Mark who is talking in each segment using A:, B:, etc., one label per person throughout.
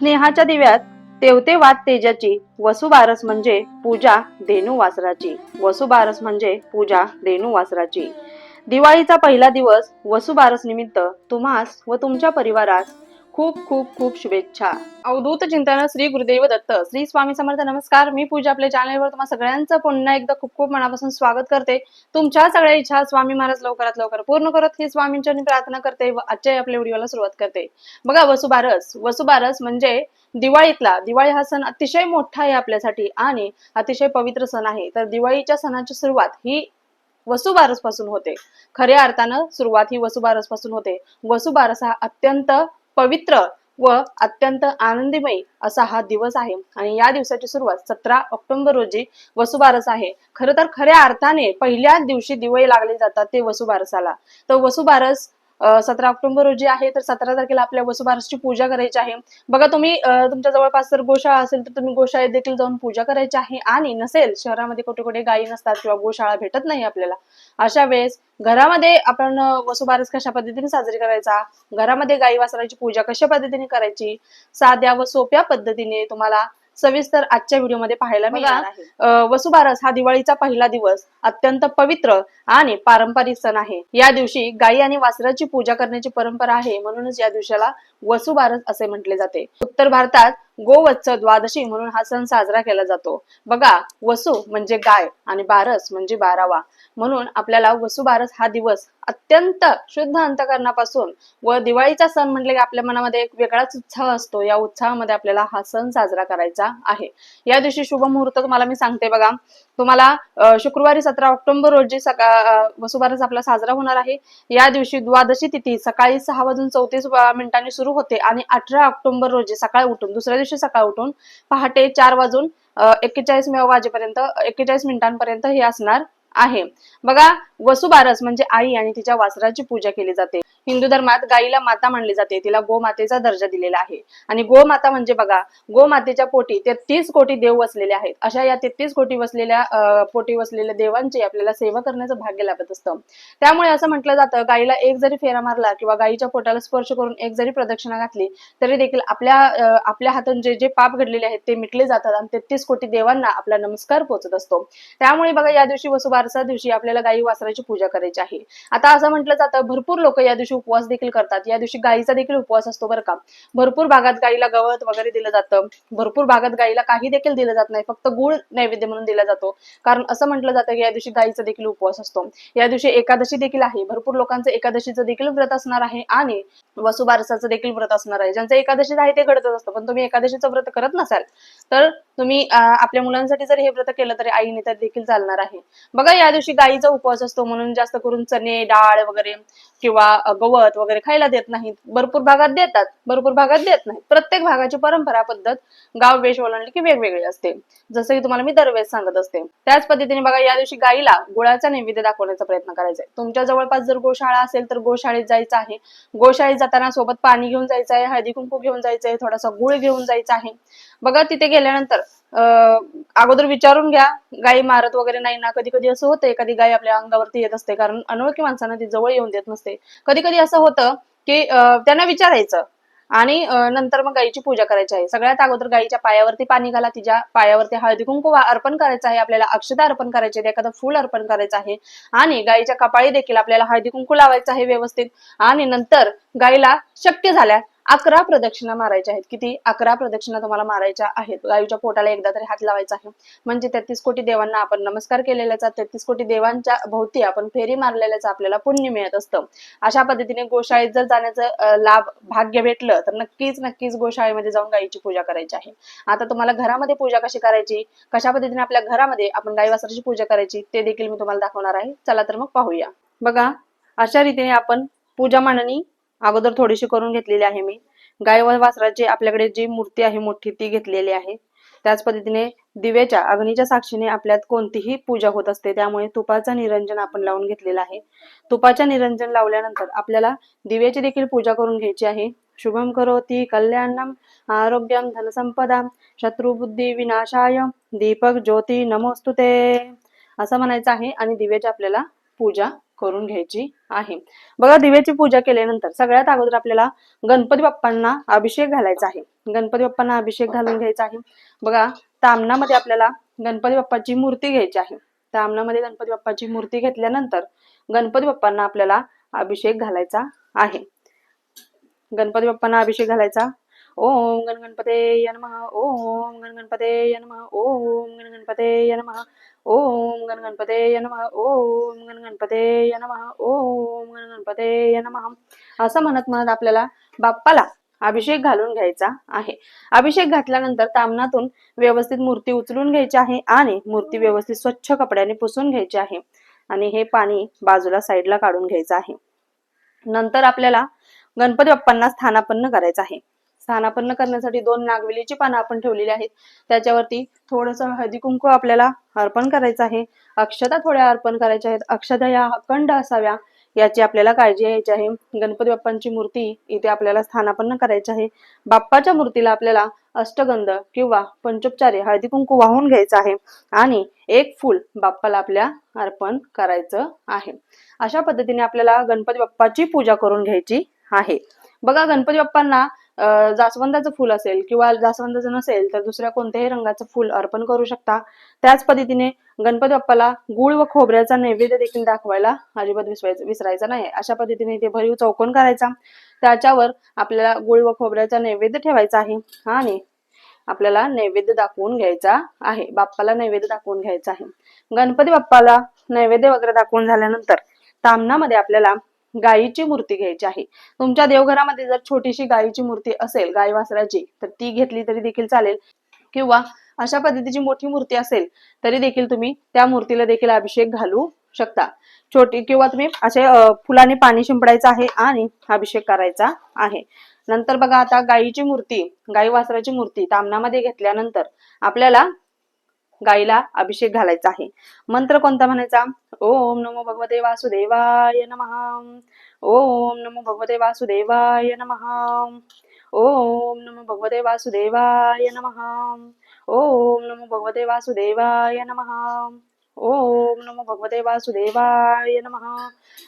A: स्नेहाच्या दिव्यात तेवते वात तेजाची. वसुबारस म्हणजे पूजा धेनू वासराची वसुबारस म्हणजे पूजा धेनू वासराची दिवाळीचा पहिला दिवस वसुबारस निमित्त तुम्हास व तुमच्या परिवारास खूप खूप खूप शुभेच्छा. अवधूत चिंतन श्री गुरुदेव दत्त. श्री स्वामी समर्थ नमस्कार. मी पूजा आपल्या चॅनलवर तुम्हाला सगळ्यांचं पुन्हा एकदा खूप खूप मनापासून स्वागत करते. तुमच्या सगळ्या इच्छा स्वामी महाराज लवकरात लवकर पूर्ण करत ही स्वामींच्या प्रार्थना करते व आजच्या आपल्या व्हिडिओला सुरुवात करते. बघा वसुबारस. वसुबारस म्हणजे दिवाळीतला. दिवाळी हा सण अतिशय मोठा आहे आपल्यासाठी आणि अतिशय पवित्र सण आहे. तर दिवाळीच्या सणाची सुरुवात ही वसुबारसपासून होते. खऱ्या अर्थानं सुरुवात ही वसुबारसपासून होते. वसुबारस हा अत्यंत पवित्र व अत्यंत आनंदीमयी असा हा दिवस आहे. आणि या दिवसाची सुरुवात सतरा ऑक्टोबर रोजी वसुबारस आहे. खरं तर खऱ्या अर्थाने पहिल्याच दिवशी दिवे लागले जातात ते वसुबारसाला. तर वसुबारस सतरा ऑक्टोबर रोजी आहे तर सतरा तारखेला आपल्या वसुबारसची पूजा करायची आहे. बघा तुम्ही तुमच्या जवळपास जर गोशाळा असेल तर तुम्ही गोशाळेत देखील जाऊन पूजा करायची आहे. आणि नसेल शहरामध्ये कुठे कुठे गायी नसतात किंवा गोशाळा भेटत नाही आपल्याला. अशा वेळेस घरामध्ये आपण वसुबारस कशा पद्धतीने साजरी करायचा? घरामध्ये गायी वासराची पूजा कशा पद्धतीने करायची? साध्या व सोप्या पद्धतीने तुम्हाला सविस्तर आजच्या व्हिडिओमध्ये पाहायला मिळणार वसुबारस हा दिवाळीचा पहिला दिवस अत्यंत पवित्र आणि पारंपरिक सण आहे. या दिवशी गायी आणि वासराची पूजा करण्याची परंपरा आहे. म्हणूनच या दिवसाला वसुबारस असे म्हटले जाते. उत्तर भारतात गोवत्स द्वादशी म्हणून हा सण साजरा केला जातो. बघा वसु म्हणजे गाय आणि बारस म्हणजे बारावा. म्हणून आपल्याला वसुबारस हा दिवस अत्यंत शुद्ध अंतकरणापासून व दिवाळीचा सण म्हटले की आपल्या मनामध्ये एक वेगळाच उत्साह असतो. या उत्साहामध्ये आपल्याला हा सण साजरा करायचा आहे. या दिवशी शुभ मुहूर्त तुम्हाला मी सांगते बघा. तुम्हाला शुक्रवारी सतरा ऑक्टोबर रोजी सकाळ वसुबारस आपला साजरा होणार आहे. या दिवशी द्वादशी तिथी सकाळी सहा वाजून चौतीस मिनिटांनी सुरू होते. आणि अठरा ऑक्टोबर रोजी सकाळी उठून दुसऱ्या दिवशी सकाळी उठून पहाटे चार वाजून एक्केचाळीस वाजेपर्यंत एक्केचाळीस मिनिटांपर्यंत हे असणार आहे. बघा वसुबारस म्हणजे आई आणि तिच्या वासराची पूजा केली जाते. हिंदू धर्मात गायीला माता मानली जाते. तिला गोमातेचा दर्जा दिलेला आहे. आणि गोमाता म्हणजे बघा गोमातेच्या पोटी तेहतीस कोटी देव वसलेले आहेत. अशा या तेहतीस कोटी वसलेल्या पोटी वसलेल्या देवांची आपल्याला सेवा करण्याचं भाग्य लाभत असतं. त्यामुळे असं म्हटलं जातं गायीला एक जरी फेरा मारला किंवा गायीच्या पोटाला स्पर्श करून एक जरी प्रदक्षिणा घातली तरी देखील आपल्या आपल्या हातून जे जे पाप घडलेले आहेत ते मिटले जातात आणि तेहतीस कोटी देवांना आपला नमस्कार पोहोचत असतो. त्यामुळे बघा या दिवशी वसुबारसा दिवशी आपल्याला गायी वासराची पूजा करायची आहे. आता असं म्हटलं जातं भरपूर लोक या दिवशी उपवास देखील करतात. या दिवशी गायीचा देखील उपवास असतो बरं का. भरपूर भागात गायीला गवत वगैरे दिलं जातं. भरपूर भागात गायीला काही देखील दिलं जात नाही. फक्त गुळ नैवेद्य म्हणून दिला जातो. कारण असं म्हटलं जातं की या दिवशी गायीचा देखील उपवास असतो. या दिवशी एकादशी देखील आहे. भरपूर लोकांचं एकादशीचं देखील व्रत असणार आहे आणि वसुबारसाचं देखील व्रत असणार आहे. ज्यांचं एकादशीचं आहे ते घडतच असतं. पण तुम्ही एकादशीचं व्रत करत नसाल तर तुम्ही आपल्या मुलांसाठी जर हे व्रत केलं तरी आईने तर देखील चालणार आहे. बघा या दिवशी गायीचा उपवास असतो. म्हणून जास्त करून चणे डाळ वगैरे किंवा गवत वगैरे खायला देत नाहीत. भरपूर भागात देतात. भरपूर भागात देत नाहीत. प्रत्येक भागाची परंपरा पद्धत गाव वेश ओलांडली की वेगवेगळी असते. जसं की तुम्हाला मी दरवेळेस सांगत असते. त्याच पद्धतीने बघा या दिवशी गायीला गुळाचा नैवेद्य दाखवण्याचा प्रयत्न करायचा आहे. तुमच्या जवळपास जर गोशाळा असेल तर गोशाळेत जायचं आहे. गोशाळेत जाताना सोबत पाणी घेऊन जायचं आहे हळदी कुंकू घेऊन जायचं आहे थोडासा गुळ घेऊन जायचा आहे. बघा तिथे गेल्यानंतर अगोदर विचारून घ्या. गाई मारत वगैरे नाही ना. कधी कधी असं होतं एखादी गाय आपल्या अंगावरती येत असते. कारण अनोळखी माणसांना ती जवळ येऊन देत नसते. कधी कधी असं होतं की अं, त्यांना विचारायचं. आणि नंतर मग गायीची पूजा करायची आहे. सगळ्यात अगोदर गायीच्या पायावरती पाणी घाला. तिच्या पायावरती हळदी कुंकू अर्पण करायचं आहे. आपल्याला अक्षता अर्पण करायचे एखादं फूल अर्पण करायचं आहे. आणि गायीच्या कपाळी देखील आपल्याला हळदी कुंकू लावायचं आहे व्यवस्थित. आणि नंतर गायीला शक्य झाल्या अकरा प्रदक्षिणा मारायच्या आहेत. किती? अकरा प्रदक्षिणा तुम्हाला मारायच्या आहेत. गायूच्या पोटाला एकदा तरी हात लावायचा आहे. म्हणजे तेहतीस कोटी देवांना आपण नमस्कार केलेल्याचा तेहतीस कोटी देवांच्या भोवती आपण फेरी मारलेल्याचं आपल्याला पुण्य मिळत असतं. अशा पद्धतीने गोशाळेत जर जाण्याचं लाभ भाग्य भेटलं तर नक्कीच नक्कीच गोशाळेमध्ये जाऊन गायीची पूजा करायची आहे. आता तुम्हाला घरामध्ये पूजा कशी करायची? कशा पद्धतीने आपल्या घरामध्ये आपण गाई वासराची पूजा करायची? ते देखील मी तुम्हाला दाखवणार आहे. चला तर मग पाहूया. बघा अशा रीतीने आपण पूजा मांडणी अगोदर थोडीशी करून घेतलेली आहे मी. गाय व वासराची आपल्याकडे जी मूर्ती आहे मोठी ती घेतलेली आहे. त्याच पद्धतीने दिव्याच्या अग्नीच्या साक्षीने आपल्यात कोणतीही पूजा होत असते. त्यामुळे तुपाचा निरंजन आपण लावून घेतलेला आहे. तुपाच्या निरंजन लावल्यानंतर आपल्याला दिव्याची देखील पूजा करून घ्यायची आहे. शुभम करोती कल्याणम आरोग्यम धनसंपदा शत्रुबुद्धी विनाशाय दीपक ज्योती नमोस्तुते. असं म्हणायचं आहे आणि दिव्याची आपल्याला पूजा करून घ्यायची आहे. बघा दिव्याची पूजा केल्यानंतर सगळ्यात अगोदर आपल्याला गणपती बाप्पांना अभिषेक घालायचा आहे. गणपती बाप्पांना अभिषेक घालून घ्यायचा आहे. बघा तामणामध्ये आपल्याला गणपती बाप्पाची मूर्ती घ्यायची आहे. तामणामध्ये गणपती बाप्पाची मूर्ती घेतल्यानंतर गणपती बाप्पांना आपल्याला अभिषेक घालायचा आहे. गणपती बाप्पांना अभिषेक घालायचा ओम गण गणपते नमः ओम गण गणपते नमः ओम गण गणपते नमः ओम गण गणपते नमः ओम गण गणपते नमः ओम गण गणपते नमः. असं म्हणत म्हणत आपल्याला बाप्पाला अभिषेक घालून घ्यायचा आहे. अभिषेक घातल्यानंतर तामणातून व्यवस्थित मूर्ती उचलून घ्यायची आहे आणि मूर्ती व्यवस्थित स्वच्छ कपड्याने पुसून घ्यायची आहे आणि हे पाणी बाजूला साईडला काढून घ्यायचं आहे. नंतर आपल्याला गणपती बाप्पांना स्थानापन्न करायचं आहे. स्थानापन्न करण्यासाठी दोन नागवेलीची पानं आपण ठेवलेली आहेत. त्याच्यावरती थोडस हळदी कुंकू आपल्याला अर्पण करायचं आहे. अक्षता थोड्या अर्पण करायच्या आहेत. अक्षता या अखंड असाव्या याची आपल्याला काळजी घ्यायची आहे. गणपती बाप्पांची मूर्ती इथे आपल्याला स्थानापन्न करायची आहे. बाप्पाच्या मूर्तीला आपल्याला अष्टगंध किंवा पंचोपचारी हळदी कुंकू वाहून घ्यायचं आहे आणि एक फूल बाप्पाला आपल्या अर्पण करायचं आहे. अशा पद्धतीने आपल्याला गणपती बाप्पाची पूजा करून घ्यायची आहे. बघा गणपती बाप्पांना जास्वंदाचं फुल असेल किंवा जास्वंदाचं नसेल तर दुसऱ्या कोणत्याही रंगाचं फूल अर्पण करू शकता. त्याच पद्धतीने गणपती बाप्पाला गुळ व खोबऱ्याचा नैवेद्य देखील दाखवायला अजिबात विसरायचं विसरायचा नाही अशा पद्धतीने इथे भरीव चौकोन करायचा. त्याच्यावर आपल्याला गुळ व खोबऱ्याचा नैवेद्य ठेवायचा आहे आणि आपल्याला नैवेद्य दाखवून घ्यायचा आहे. बाप्पाला नैवेद्य दाखवून घ्यायचा आहे. गणपती बाप्पाला नैवेद्य वगैरे दाखवून झाल्यानंतर तामणामध्ये आपल्याला गायीची मूर्ती घ्यायची आहे. तुमच्या देवघरामध्ये जर छोटीशी गायीची मूर्ती असेल गाय वासराची तर ती घेतली तरी देखील चालेल. किंवा अशा पद्धतीची मोठी मूर्ती असेल तरी देखील तुम्ही त्या मूर्तीला देखील अभिषेक घालू शकता. छोटी किंवा तुम्ही असे फुलाने पाणी शिंपडायचं आहे आणि अभिषेक करायचा आहे. नंतर बघा आता गायीची मूर्ती गाई वासराची मूर्ती तामणामध्ये घेतल्यानंतर आपल्याला गाईला अभिषेक घालायचा आहे. मंत्र कोणता म्हणायचा? ओम नमो भगवते वासुदेवाय नम. ओम नमो भगवते वासुदेवाय नम. ओम नमो भगवते वासुदेवाय नम. ओम नमो भगवते वासुदेवाय नम. ओम नमो भगवते वासुदेवाय नम.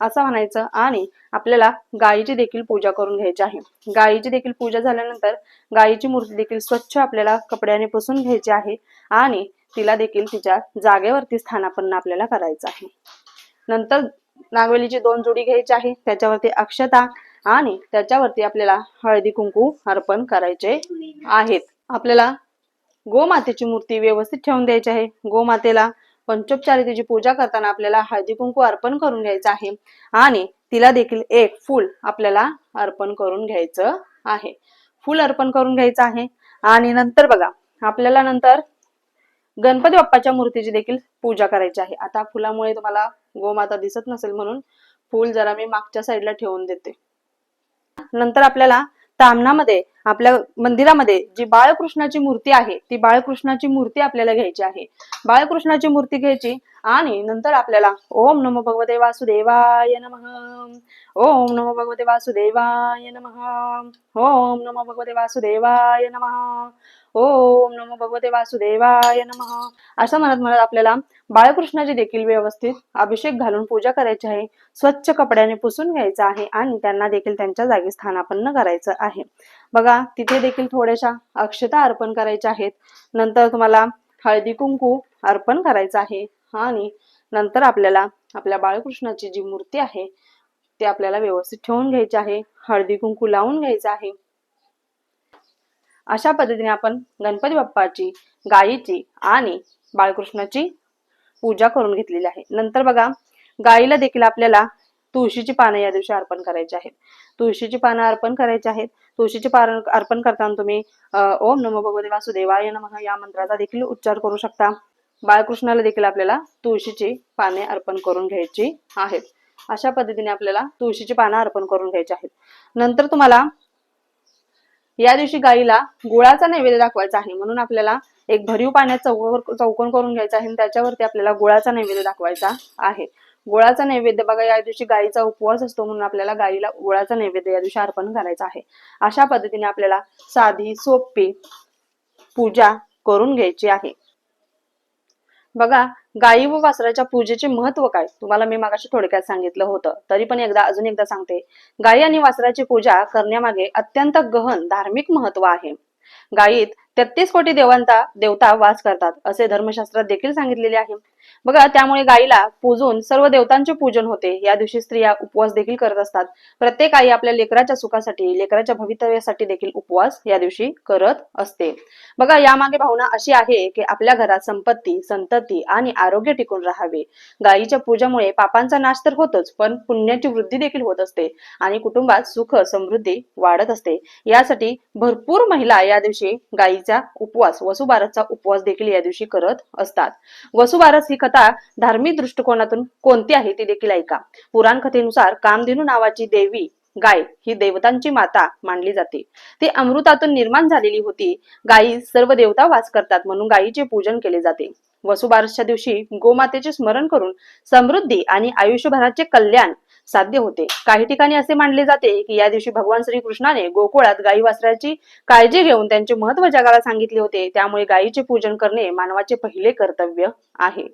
A: असं म्हणायचं. आणि आपल्याला गायीची देखील पूजा करून घ्यायची आहे. गायीची देखील पूजा झाल्यानंतर गायीची मूर्ती देखील स्वच्छ आपल्याला कपड्याने पुसून घ्यायची आहे. आणि तिला देखील तिच्या जागेवरती स्थानापन्न आपल्याला करायचं आहे. नंतर नागवेलीची दोन जोडी घ्यायची आहे. त्याच्यावरती अक्षता आणि त्याच्यावरती आपल्याला हळदी कुंकू अर्पण करायचे आहेत. आपल्याला गोमातेची मूर्ती व्यवस्थित ठेवून द्यायची आहे. गोमातेला पंचोपचारितेची पूजा करताना आपल्याला हळदी कुंकू अर्पण करून घ्यायचं आहे. आणि तिला देखील एक फूल आपल्याला अर्पण करून घ्यायचं आहे. फूल अर्पण करून घ्यायचं आहे. आणि नंतर बघा आपल्याला नंतर गणपती बाप्पाच्या मूर्तीची देखील पूजा करायची आहे. आता फुलामुळे तुम्हाला गोमाता दिसत नसेल म्हणून फूल जरा मी मागच्या साईडला ठेवून देते. नंतर आपल्याला तामणामध्ये आपल्या मंदिरामध्ये जी बाळकृष्णाची मूर्ती आहे ती बाळकृष्णाची मूर्ती आपल्याला घ्यायची आहे. बाळकृष्णाची मूर्ती घ्यायची आणि नंतर आपल्याला ओम नमो भगवते वासुदेवाय नम. ओम नमो भगवते वासुदेवाय नमः. ओम नमो भगवते वासुदेवाय नम. ओम नमो भगवते वासुदेवाय नम. असं म्हणत म्हणत आपल्याला बाळकृष्णाची देखील व्यवस्थित अभिषेक घालून पूजा करायची आहे. स्वच्छ कपड्याने पुसून घ्यायचं आहे आणि त्यांना देखील त्यांच्या जागी स्थानापन्न करायचं आहे. बघा तिथे देखील थोड्याशा अक्षता अर्पण करायच्या आहेत. नंतर तुम्हाला हळदी कुंकू अर्पण करायचं आहे. आणि नंतर आपल्याला आपल्या बाळकृष्णाची जी मूर्ती आहे ती आपल्याला व्यवस्थित ठेवून घ्यायची आहे. हळदी कुंकू लावून घ्यायचं आहे. अशा पद्धतीने आपण गणपती बाप्पाची गायीची आणि बाळकृष्णाची पूजा करून घेतलेली आहे. नंतर बघा गायीला देखील आपल्याला तुळशीची पानं या दिवशी अर्पण करायची आहेत. तुळशीची पानं अर्पण करायची आहेत. तुळशीची पानं अर्पण करताना तुम्ही ओम नमो भगवते वासुदेवाय नमः या मंत्राचा देखील उच्चार करू शकता. बाळकृष्णाला देखील आपल्याला तुळशीची पाने अर्पण करून घ्यायची आहेत. अशा पद्धतीने आपल्याला तुळशीची पानं अर्पण करून घ्यायची आहेत. नंतर तुम्हाला या दिवशी गाईला गुळाचा नैवेद्य दाखवायचा आहे. म्हणून आपल्याला एक भरीव पाण्यात चौकोन चौकोन करून घ्यायचा आहे आणि त्याच्यावरती आपल्याला गुळाचा नैवेद्य दाखवायचा आहे. गुळाचा नैवेद्य बघा या दिवशी गाईचा उपवास असतो म्हणून आपल्याला गाईला गोळाचा नैवेद्य या दिवशी अर्पण करायचा आहे. अशा पद्धतीने आपल्याला साधी सोपी पूजा करून घ्यायची आहे. बघा गायी व वासराच्या पूजेचे महत्त्व काय? तुम्हाला मी मागाशी थोडक्यात सांगितलं होतं. तरी पण एकदा अजून एकदा सांगते. गायी आणि वासराची पूजा करण्यामागे अत्यंत गहन धार्मिक महत्त्व आहे. गायीत तेहतीस कोटी देवांचा देवता वास करतात असे धर्मशास्त्रात देखील सांगितलेले आहे. बघा त्यामुळे गायीला पूजून सर्व देवतांचे पूजन होते. या दिवशी स्त्रिया उपवास देखील करत असतात. प्रत्येक आई आपल्या लेकराच्या सुखासाठी लेकराच्या भवितव्यासाठी देखील उपवास या दिवशी करत असते. बघा यामागे भावना अशी आहे की आपल्या घरात संपत्ती संतती आणि आरोग्य टिकून राहावे. गायीच्या पूजामुळे पापांचा नाश तर होतच पण पुण्याची वृद्धी देखील होत असते आणि कुटुंबात सुख समृद्धी वाढत असते. यासाठी भरपूर महिला या दिवशी गायीचा उपवास वसुबारसचा उपवास देखील या दिवशी करत असतात. वसुबारस ही कथा धार्मिक दृष्टिकोनातून कोणती आहे ती देखील ऐका. पुराण कथेनुसार कामधेनू नावाची देवी गाय ही देवतांची माता मानली जाते. ती अमृतातून निर्माण झालेली होती. गायी सर्व देवता वास करतात म्हणून गायीचे पूजन केले जाते. वसुबारसच्या दिवशी गोमातेचे स्मरण करून समृद्धी आणि आयुष्यभराचे कल्याण साध्य होते. काही ठिकाणी असे मानले जाते की या दिवशी भगवान श्रीकृष्णाने गोकुळात गायी वासराची काळजी घेऊन त्यांचे महत्त्व जगाला सांगितले होते. त्यामुळे गायीचे पूजन करणे मानवाचे पहिले कर्तव्य आहे.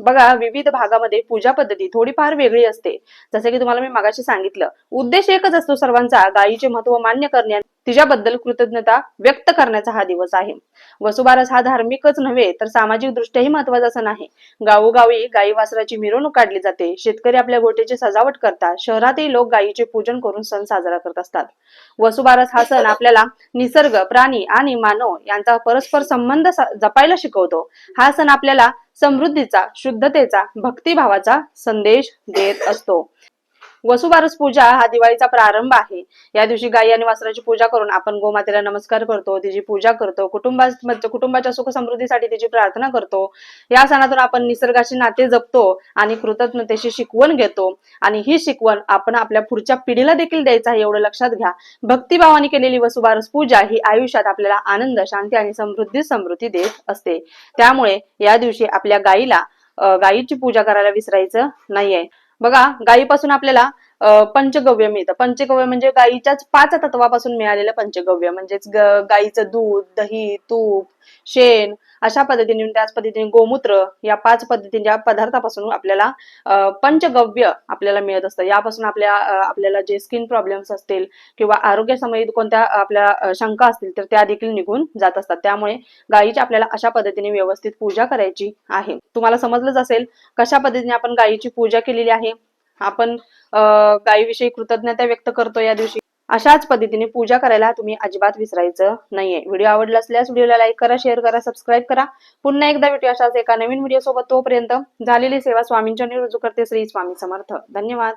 A: बघा विविध भागामध्ये पूजा पद्धती थोडीफार वेगळी असते. जसे की तुम्हाला मी मागाशी सांगितलं उद्देश एकच असतो सर्वांचा गायीचे महत्त्व मान्य करण्यात तिच्याबद्दल कृतज्ञता व्यक्त करण्याचा हा दिवस आहे. वसुबारस हा धार्मिकच नव्हे तर सामाजिक दृष्ट्याही महत्त्वाचा सण आहे. गावोगावी गायी वासराची मिरवणूक काढली जाते. शेतकरी आपल्या गोट्याची सजावट करतात. शहरातही लोक गायीचे पूजन करून सण साजरा करत असतात. वसुबारस हा सण आपल्याला निसर्ग प्राणी आणि मानव यांचा परस्पर संबंध जपायला शिकवतो. हा सण आपल्याला समृद्धीचा शुद्धतेचा भक्तिभावाचा संदेश देत असतो. वसुबारस पूजा हा दिवाळीचा प्रारंभ आहे. या दिवशी गायी आणि वासराची पूजा करून आपण गोमातेला नमस्कार करतो तिची पूजा करतो कुटुंबा कुटुंबाच्या सुख समृद्धीसाठी तिची प्रार्थना करतो. या सणातून आपण निसर्गाचे नाते जपतो आणि कृतज्ञतेची शिकवण घेतो. आणि ही शिकवण आपण आपल्या पुढच्या पिढीला देखील द्यायचं आहे एवढं लक्षात घ्या. भक्तिभावाने केलेली वसुबारस पूजा ही आयुष्यात आपल्याला आनंद शांती आणि समृद्धी समृद्धी देत असते. त्यामुळे या दिवशी आपल्या गायीला गायीची पूजा करायला विसरायचं नाहीये. बघा गायीपासून आपल्याला पंचगव्य मिळतं. पंचगव्य म्हणजे गायीच्याच पाच तत्वापासून मिळालेलं पंचगव्य. म्हणजेच गाईचं गायीचं दूध दही तूप शेण अशा पद्धतीने त्याच पद्धतीने गोमूत्र या पाच पद्धतीच्या पदार्थापासून आपल्याला अं, पंचगव्य आपल्याला मिळत असतं. यापासून आपल्या आपल्याला जे स्किन प्रॉब्लेम्स असतील किंवा आरोग्यासंबंधित कोणत्या आपल्या शंका असतील तर त्या देखील निघून जात असतात. त्यामुळे गायीची आपल्याला अशा पद्धतीने व्यवस्थित पूजा करायची आहे. तुम्हाला समजलंच असेल कशा पद्धतीने आपण गायीची पूजा केलेली आहे? आपण अं, गायीविषयी कृतज्ञता व्यक्त करतो या दिवशी. अशाच पद्धतीने पूजा करायला तुम्ही अजिबात विसरायचं नाहीये. व्हिडिओ आवडला असल्यास व्हिडिओला लाईक करा शेअर करा सबस्क्राईब करा. पुन्हा एकदा भेटू अशाच एका नवीन व्हिडिओ सोबत तोपर्यंत झालेली सेवा स्वामींच्या निरुजू करते. श्री स्वामी समर्थ. धन्यवाद.